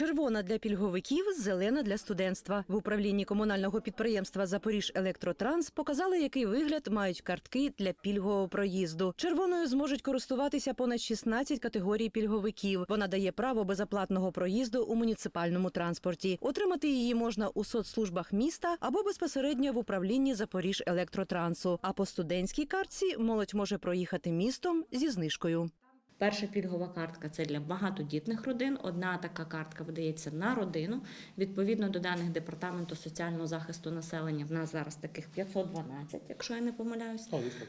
Червона для пільговиків, зелена для студентства. В управлінні комунального підприємства Запоріж Електротранс показали, який вигляд мають картки для пільгового проїзду. Червоною зможуть користуватися понад 16 категорій пільговиків. Вона дає право безоплатного проїзду у муніципальному транспорті. Отримати її можна у соцслужбах міста або безпосередньо в управлінні Запоріж Електротрансу. А по студентській картці молодь може проїхати містом зі знижкою. Перша пільгова картка це для багатодітних родин. Одна така картка видається на родину. Відповідно до даних департаменту соціального захисту населення, в нас зараз таких 512, якщо я не помиляюсь.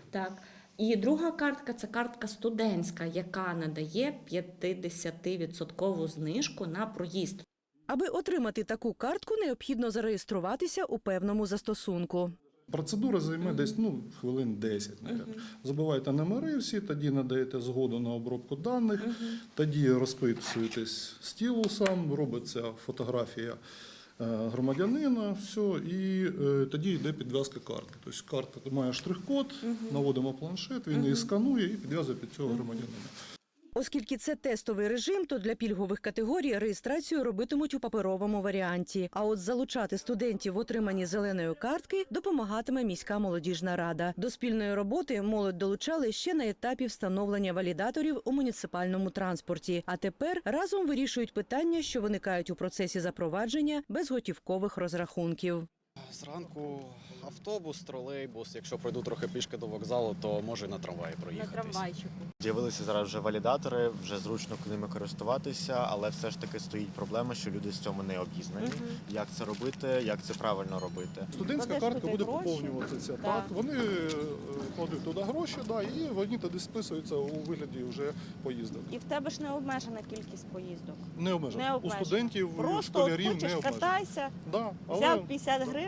Так. І друга картка це картка студентська, яка надає 50% знижку на проїзд. Аби отримати таку картку, необхідно зареєструватися у певному застосунку. Процедура займе десь ну, хвилин 10. мабуть. Забиваєте номери всі, тоді надаєте згоду на обробку даних, тоді розписуєтесь стілусом, робиться фотографія е, громадянина, все, і е, тоді йде підв'язка картки. Тобто карта має штрих-код, наводимо планшет, він її сканує і підв'язує під цього громадянина. Оскільки це тестовий режим, то для пільгових категорій реєстрацію робитимуть у паперовому варіанті. А от залучати студентів в отриманні зеленої картки допомагатиме міська молодіжна рада. До спільної роботи молодь долучали ще на етапі встановлення валідаторів у муніципальному транспорті. А тепер разом вирішують питання, що виникають у процесі запровадження безготівкових розрахунків. Зранку автобус, тролейбус. Якщо пройду трохи пішки до вокзалу, то можу і на трамваї проїхатись. З'явилися зараз вже валідатори, вже зручно ними користуватися, але все ж таки стоїть проблема, що люди з цьому не обізнані. Як це робити, як це правильно робити. Студентська Кладеш картка туди буде гроші. поповнюватися. Так. Так. Вони е, кладуть туди гроші, да, і вони тоді списуються у вигляді вже поїздок. І в тебе ж не обмежена кількість поїздок. Не обмежено. Не У обмежено. студентів, Просто от школярів не хочеш, обмежено. катайся, Да, але взяв 50 гривень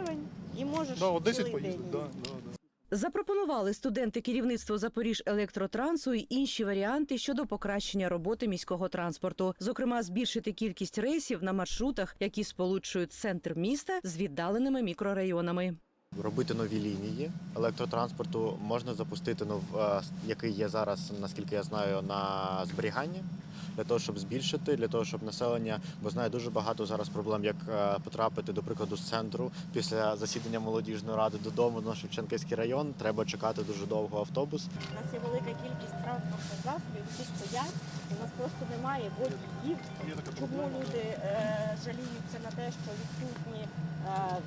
і можеш да, 10 цілий поїздок. день Да, да, да. Запропонували студенти керівництво Запоріж Електротрансу й інші варіанти щодо покращення роботи міського транспорту, зокрема, збільшити кількість рейсів на маршрутах, які сполучують центр міста з віддаленими мікрорайонами. Робити нові лінії електротранспорту можна запустити нов, е, який є зараз, наскільки я знаю, на зберіганні. Для того, щоб збільшити, для того, щоб населення, бо знаю дуже багато зараз проблем, як е, потрапити, до прикладу, з центру після засідання молодіжної ради додому на Шевченківський район. Треба чекати дуже довго автобус. У нас є велика кількість транспортних засобів, які стоять. У нас просто немає водіїв. Чому люди е, жаліються на те, що відсутні е,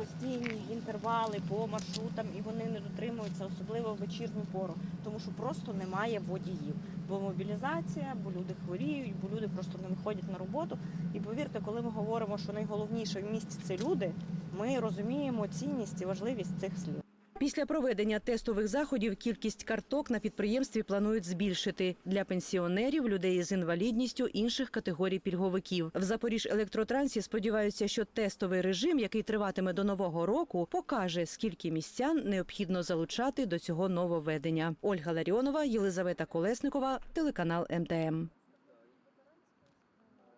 постійні інтервали по маршрутам і вони не дотримуються, особливо в вечірню пору, тому що просто немає водіїв. Бо мобілізація, бо люди хворіють, бо люди просто не виходять на роботу. І повірте, коли ми говоримо, що найголовніше в місті це люди, ми розуміємо цінність і важливість цих слів. Після проведення тестових заходів кількість карток на підприємстві планують збільшити для пенсіонерів, людей з інвалідністю, інших категорій пільговиків. В Запоріж електротрансі сподіваються, що тестовий режим, який триватиме до нового року, покаже, скільки містян необхідно залучати до цього нововведення. Ольга Ларіонова, Єлизавета Колесникова, телеканал МТМ.